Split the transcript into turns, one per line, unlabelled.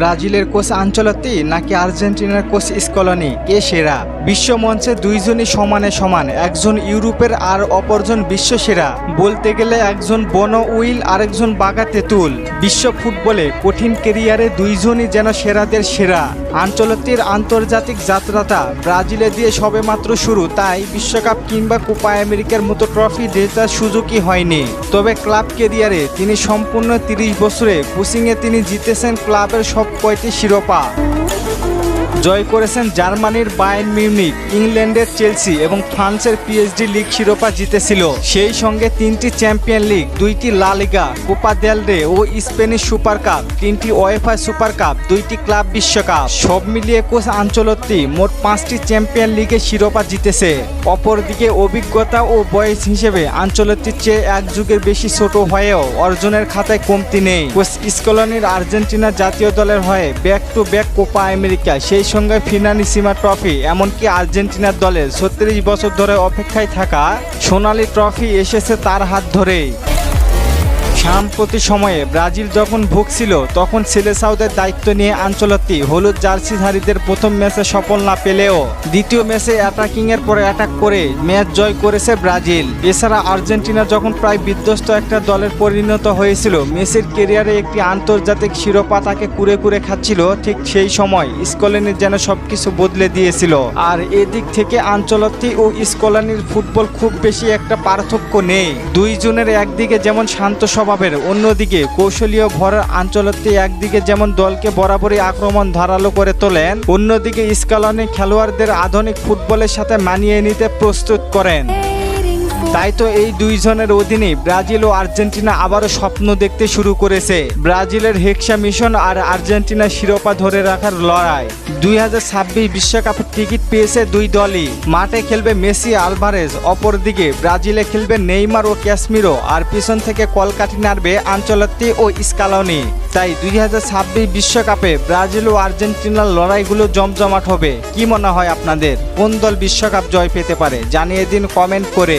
ব্রাজিলের কোচ আঞ্চলতি নাকি আর্জেন্টিনার কোচ স্কলনি? কে সেরা? বিশ্ব মঞ্চে দুইজনই সমানে সমান, একজন ইউরোপের আর অপরজন বিশ্ব সেরা। বলতে গেলে একজন বন উইল, আরেকজন বাগা তেঁতুল। বিশ্ব ফুটবলে কঠিন কেরিয়ারে দুইজনই যেন সেরাদের সেরা। আঞ্চলতির আন্তর্জাতিক যাত্রাটা ব্রাজিলে দিয়ে সবেমাত্র শুরু, তাই বিশ্বকাপ কিংবা কোপা আমেরিকার মতো ট্রফি জেতার সুযোগই হয়নি। তবে ক্লাব কেরিয়ারে তিনি সম্পূর্ণ তিরিশ বছরে, কোচিংয়ে তিনি জিতেছেন ক্লাবের সব কয়টি শিরোপা। জয় করেছেন জার্মানির বায়ার্ন মিউনিক, ইংল্যান্ডের চেলসি এবং ফ্রান্সের পিএইচডি লিগ শিরোপা জিতেছিল। সেই সঙ্গে তিনটি চ্যাম্পিয়ন লিগ, দুইটি La Liga, Copa del Rey ও স্পেনিশ সুপার কাপ, তিনটি ওয়েফা সুপার কাপ, দুইটি ক্লাব বিশ্বকাপ। সব মিলিয়ে কোচ আঞ্চলত্তি মোট পাঁচটি চ্যাম্পিয়ন লিগের শিরোপা জিতেছে। অপরদিকে অভিজ্ঞতা ও বয়স হিসেবে আঞ্চলত্তির চেয়ে এক যুগের বেশি ছোট হয়েও অর্জনের খাতায় কমতি নেই। কোচ স্কলনির আর্জেন্টিনা জাতীয় দলের হয়ে back to back Copa America, সেই সঙ্গে ফিনানিসিমা ট্রফি, এমনকি আর্জেন্টিনার দলে ছত্রিশ বছর ধরে অপেক্ষায় থাকা সোনালি ট্রফি এসেছে তার হাত ধরেই। সাম্প্রতি সময়ে ব্রাজিল যখন ভুগছিল, তখন ছেলে সাউদের দায়িত্ব নিয়ে আঞ্চলতি হলুদ জার্সিধারীদের প্রথম ম্যাচে সফল না পেলেও দ্বিতীয় ম্যাচে অ্যাটাকিং এর পরে অ্যাটাক করে ম্যাচ জয় করেছে ব্রাজিল। এছাড়া আর্জেন্টিনা যখন প্রায় বিধ্বস্ত একটা দলের পরিণত হয়েছিল, মেসির কেরিয়ারে একটি আন্তর্জাতিক শিরোপা তাকে কুরে কুরে খাচ্ছিল, ঠিক সেই সময় স্কলেনির যেন সবকিছু বদলে দিয়েছিল। আর এদিক থেকে আঞ্চলতি ও স্কলানির ফুটবল খুব বেশি একটা পার্থক্য নেই। দুইজনের একদিকে যেমন শান্ত স্বভাবের। অন্যদিকে কৌশলীয় ভরের আঞ্চলতে একদিকে যেমন দলকে বরাবরই আক্রমণ ধারালো করে তোলেন, অন্যদিকে স্কালনে খেলোয়াড়দের আধুনিক ফুটবলের সাথে মানিয়ে নিতে প্রস্তুত করেন। তাই তো এই দুইজনের অধীনে ব্রাজিল ও আর্জেন্টিনা আবারও স্বপ্ন দেখতে শুরু করেছে। ব্রাজিলের হেক্সা মিশন আর আর্জেন্টিনার শিরোপা ধরে রাখার লড়াই। দুই হাজার ছাব্বিশ বিশ্বকাপের টিকিট পেয়েছে দুই দলই। মাঠে খেলবে মেসি, আলভারেজ, অপরদিকে ব্রাজিলে খেলবে নেইমার ও ক্যাসমিরো, আর পিছন থেকে কলকাঠি নাড়বে আঞ্চলত্তি ও স্কালনি। তাই দুই হাজার ছাব্বিশ বিশ্বকাপে ব্রাজিল ও আর্জেন্টিনার লড়াইগুলো জমজমাট হবে। কি মনে হয় আপনাদের? কোন দল বিশ্বকাপ জয় পেতে পারে? জানিয়ে দিন কমেন্ট করে।